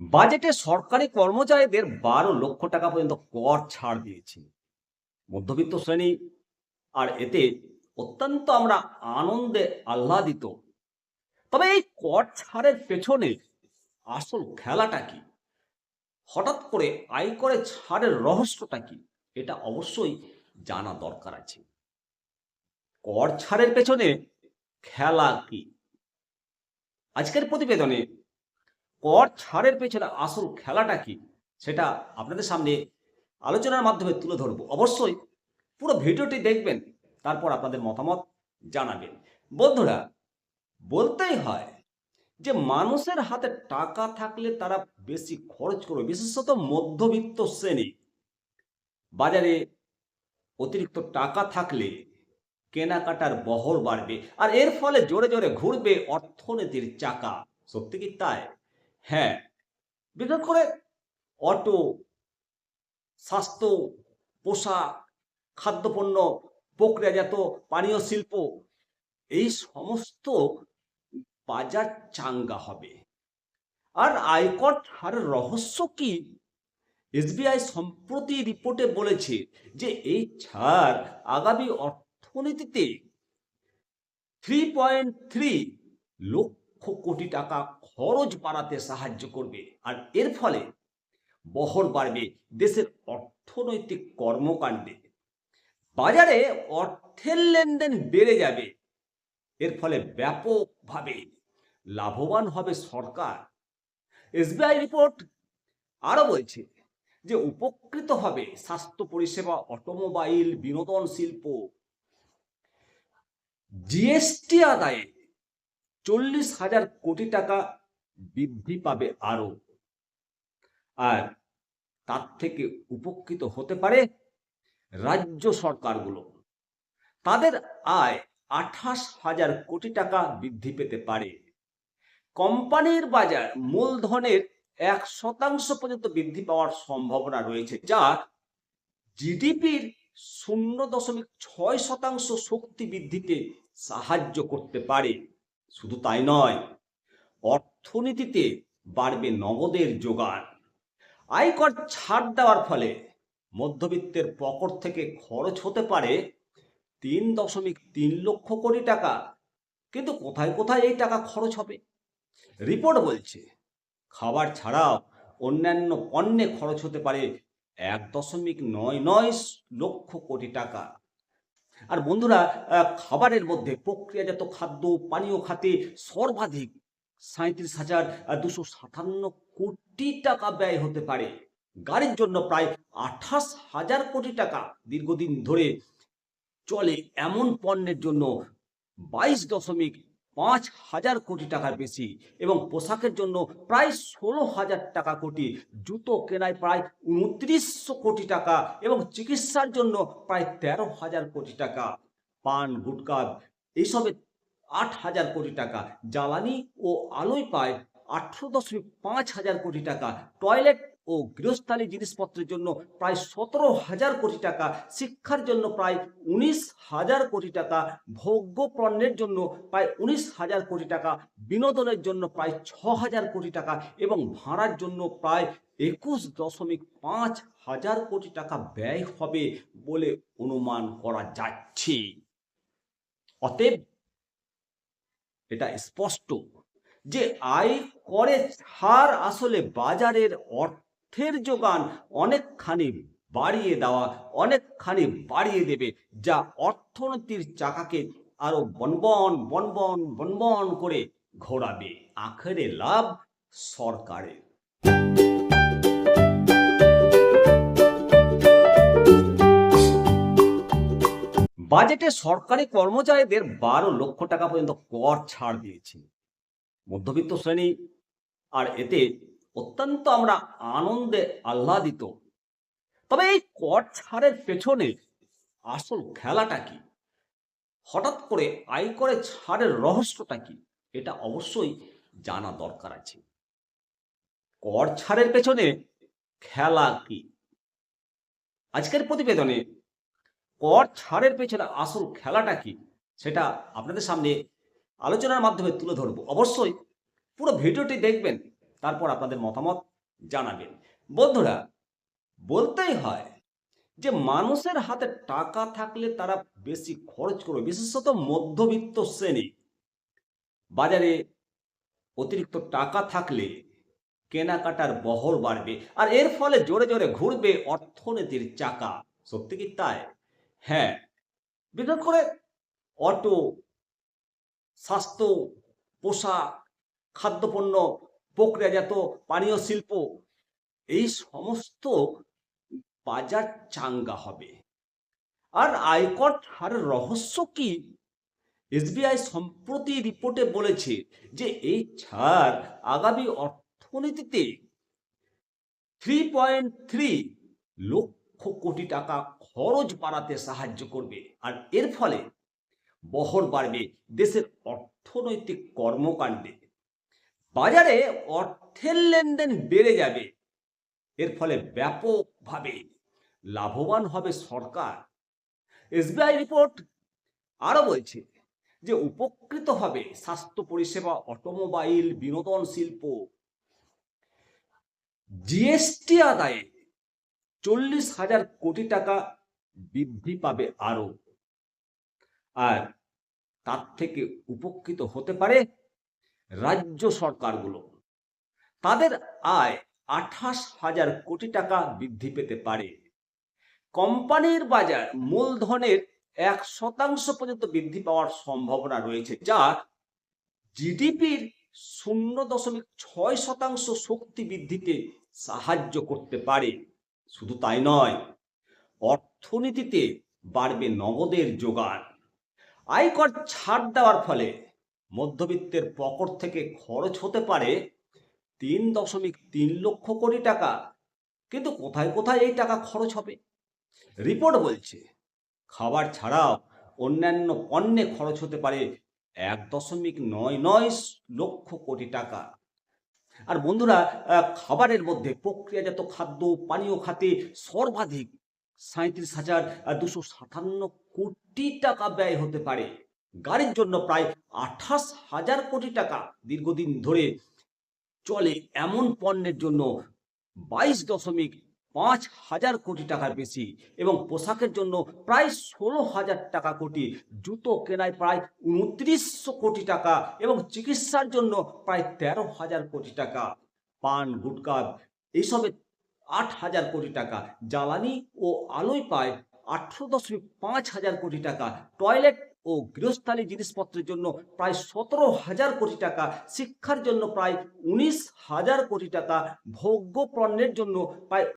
বাজেটে সরকারি কর্মচারীদের বারো লক্ষ টাকা পর্যন্ত কর ছাড় দিয়েছে। মধ্যবিত্ত শ্রেণি, আর এতে অত্যন্ত আমরা আনন্দে আহ্লাদিত। তবে এই কর ছাড়ের পেছনে আসল খেলাটা কি? হঠাৎ করে আয়করে ছাড়ের রহস্যটা কি? এটা অবশ্যই জানা দরকার আছে। কর ছাড়ের পেছনে খেলা কি? আজকের প্রতিবেদনে কর ছাড়ের পেছনে আসল খেলাটা কি? সেটা আপনাদের সামনে আলোচনার মাধ্যমে তুলে ধরবো। অবশ্যই পুরো ভিডিওটি দেখবেন, তারপর আপনাদের মতামত জানাবেন। বন্ধুরা, বলতেই হয় যে মানুষের হাতে টাকা থাকলে তারা বেশি খরচ করবে, বিশেষত মধ্যবিত্ত শ্রেণি। বাজারে অতিরিক্ত টাকা থাকলে কেনাকাটার বহর বাড়বে, আর এর ফলে জোরে জোরে ঘুরবে অর্থনীতির চাকা। সত্যি কি তাই? হ্যাঁ। বিশেষ করে অটো, স্বাস্থ্য, পোশাক, খাদ্যপণ্য, প্রক্রিয়াজাত পানীয় শিল্প, এই সমস্ত বাজার চাঙ্গা হবে। আর আয়কর ছাড়ের রহস্য কি? এসবিআই সম্প্রতি রিপোর্টে বলেছে যে এই ছাড় আগামী অর্থনীতিতে three point three lakh crore টাকা খরচ বাড়াতে সাহায্য করবে। আর এর ফলে বহর বাড়বে দেশের অর্থনৈতিক কর্মকাণ্ডে। বাজারে অর্থের লেনদেন বেড়ে যাবে। এর ফলে ব্যাপকভাবে লাভবান হবে সরকার। এসবিআই রিপোর্ট আরও বলছে যে উপকৃত হবে স্বাস্থ্য পরিষেবা, অটোমোবাইল, বিনোদন শিল্প। জিএসটি আদায়ে চল্লিশ হাজার কোটি টাকা বৃদ্ধি পাবে আরও। আর তার থেকে উপকৃত হতে পারে রাজ্য সরকারগুলো। তাদের আয় আঠাশ হাজার কোটি টাকা বৃদ্ধি পেতে পারে। কোম্পানির বাজার মূলধনের এক শতাংশ পর্যন্ত বৃদ্ধি পাওয়ার সম্ভাবনা রয়েছে, যা জিডিপির শূন্য দশমিক ছয় শতাংশ শক্তি বৃদ্ধিতে সাহায্য করতে পারে। শুধু তাই নয় অর্থনীতিতে বাড়বে নগদের যোগান। আয়কর ছাড় দেওয়ার ফলে মধ্যবিত্তের পকট থেকে খরচ হতে পারে তিন দশমিক তিন লক্ষ কোটি টাকা। কিন্তু কোথায় কোথায় এই টাকা খরচ হবে? রিপোর্ট বলছে, খাবার ছাড়াও অন্যান্য পণ্যে খরচ হতে পারে এক দশমিক নয় নয় লক্ষ কোটি টাকা। আর বন্ধুরা খাবারের মধ্যে প্রক্রিয়াজাত খাদ্য, পানীয় খাতে সর্বাধিক সাঁত্রিশ হাজার দুশো সাতান্ন কোটি টাকা ব্যয় হতে পারে। গাড়ির জন্য প্রায় আঠাশ হাজার কোটি টাকা দীর্ঘদিন ধরে চলে। এমন পণ্যের জন্য বাইশ দশমিক পাঁচ হাজার কোটি টাকার বেশি এবং পোশাকের জন্য প্রায় ষোলো হাজার টাকা কোটি, জুতো কেনায় প্রায় উনত্রিশশো কোটি টাকা এবং চিকিৎসার জন্য প্রায় তেরো হাজার কোটি টাকা। পান, গুটকা এইসবে আট হাজার কোটি টাকা। জ্বালানি ও আলোয় পায় আঠারো দশমিক পাঁচ হাজার কোটি টাকা। টয়লেট ও গৃহস্থালী জিনিসপত্রের জন্য প্রায় সতেরো হাজার কোটি টাকা। শিক্ষার জন্য প্রায় উনিশ হাজার কোটি টাকা। ভোগ্য পণ্যের জন্য প্রায় উনিশ হাজার কোটি টাকা। বিনোদনের জন্য প্রায় ছ হাজার কোটি টাকা এবং ভাড়ার জন্য প্রায় একুশ দশমিক পাঁচ হাজার কোটি টাকা ব্যয় হবে বলে অনুমান করা যাচ্ছে। অতএব এটা স্পষ্ট যে আয় করে ছাড় আসলে বাজারের অর্থের যোগান অনেকখানি বাড়িয়ে দেওয়া, অনেকখানি বাড়িয়ে দেবে, যা অর্থনীতির চাকাকে আরও বনবন বনবন বনবন করে ঘোরাবে। আখেরে লাভ সরকারের। বাজেটে সরকারি কর্মচারীদের বারো লক্ষ টাকা পর্যন্ত কর ছাড় দিয়েছে। মধ্যবিত্ত শ্রেণি, আর এতে অত্যন্ত আমরা আনন্দে আহ্লাদিত। তবে এই কর ছাড়ের পেছনে আসল খেলাটা কি? হঠাৎ করে আয়করে ছাড়ের রহস্যটা কি? এটা অবশ্যই জানা দরকার আছে। কর ছাড়ের পেছনে খেলা কি? আজকের প্রতিবেদনে কর ছাড়ের পেছনে আসল খেলাটা কি? সেটা আপনাদের সামনে আলোচনার মাধ্যমে তুলে ধরবো। অবশ্যই পুরো ভিডিওটি দেখবেন, তারপর আপনাদের মতামত জানাবেন। বন্ধুরা, বলতেই হয় যে মানুষের হাতে টাকা থাকলে তারা বেশি খরচ করবে, বিশেষত মধ্যবিত্ত শ্রেণি। বাজারে অতিরিক্ত টাকা থাকলে কেনাকাটার বহর বাড়বে, আর এর ফলে জোরে জোরে ঘুরবে অর্থনীতির চাকা। সত্যি কি তাই? হ্যাঁ। বিশেষ করে অটো, স্বাস্থ্য, পোশাক, খাদ্যপণ্য প্রক্রিয়াজাত পানীয় শিল্প, এই সমস্ত বাজার চাঙ্গা হবে। আর আয়কর ছাড়ের রহস্য কি? এসবিআই সম্প্রতি রিপোর্টে বলেছে যে এই ছাড় আগামী অর্থনীতিতে three point three lakh crore টাকা খরচ বাড়াতে সাহায্য করবে। আর এর ফলে বহর বাড়বে দেশের অর্থনৈতিক কর্মকাণ্ডে। বাজারে অর্থের লেনদেন বেড়ে যাবে। এর ফলে ব্যাপকভাবে লাভবান হবে সরকার। এসবিআই রিপোর্ট আরও বলছে যে, উপকৃত হবে স্বাস্থ্য পরিষেবা, অটোমোবাইল, বিনোদন শিল্প। জিএসটি আদায়ে চল্লিশ হাজার কোটি টাকা বৃদ্ধি পাবে আরও আর তার থেকে উপকৃত হতে পারে রাজ্য সরকারগুলো। তাদের আয় আঠাশ হাজার কোটি টাকা বৃদ্ধি পেতে পারে। কোম্পানির বাজার মূলধনের এক শতাংশ পর্যন্ত বৃদ্ধি পাওয়ার সম্ভাবনা রয়েছে, যা জিডিপির শূন্য দশমিক ছয় শতাংশ শক্তি বৃদ্ধিতে সাহায্য করতে পারে। শুধু তাই নয়, অর্থনীতিতে বাড়বে নগদের যোগান। আয়কর ছাড় দেওয়ার ফলে মধ্যবিত্তের পকট থেকে খরচ হতে পারে তিন দশমিক তিন লক্ষ কোটি টাকা। কিন্তু কোথায় কোথায় এই টাকা খরচ হবে? রিপোর্ট বলছে, খাবার ছাড়াও অন্যান্য পণ্যে খরচ হতে পারে এক দশমিক নয় নয় লক্ষ কোটি টাকা। আর বন্ধুরা খাবারের মধ্যে প্রক্রিয়াজাত খাদ্য, পানীয় খাতে সর্বাধিক সাঁত্রিশ হাজার দুশো সাতান্ন কোটি টাকা ব্যয় হতে পারে। গাড়ির জন্য প্রায় আঠাশ হাজার কোটি টাকা দীর্ঘদিন ধরে চলে এমন পণ্যের জন্য বাইশ দশমিক পাঁচ হাজার কোটি টাকার বেশি এবং পোশাকের জন্য প্রায় ষোলো হাজার টাকা কোটি, জুতো কেনায় প্রায় উনত্রিশশো কোটি টাকা এবং চিকিৎসার জন্য প্রায় তেরো হাজার কোটি টাকা। পান, গুটকা এইসবে আট হাজার কোটি টাকা। জ্বালানি ও আলোয় পায় আঠারো দশমিক পাঁচ হাজার কোটি টাকা। টয়লেট ও গৃহস্থালী জিনিসপত্রের জন্য প্রায় সতেরো হাজার কোটি টাকা। শিক্ষার জন্য প্রায় উনিশ হাজার কোটি টাকা। ভোগ্য পণ্যের জন্য প্রায়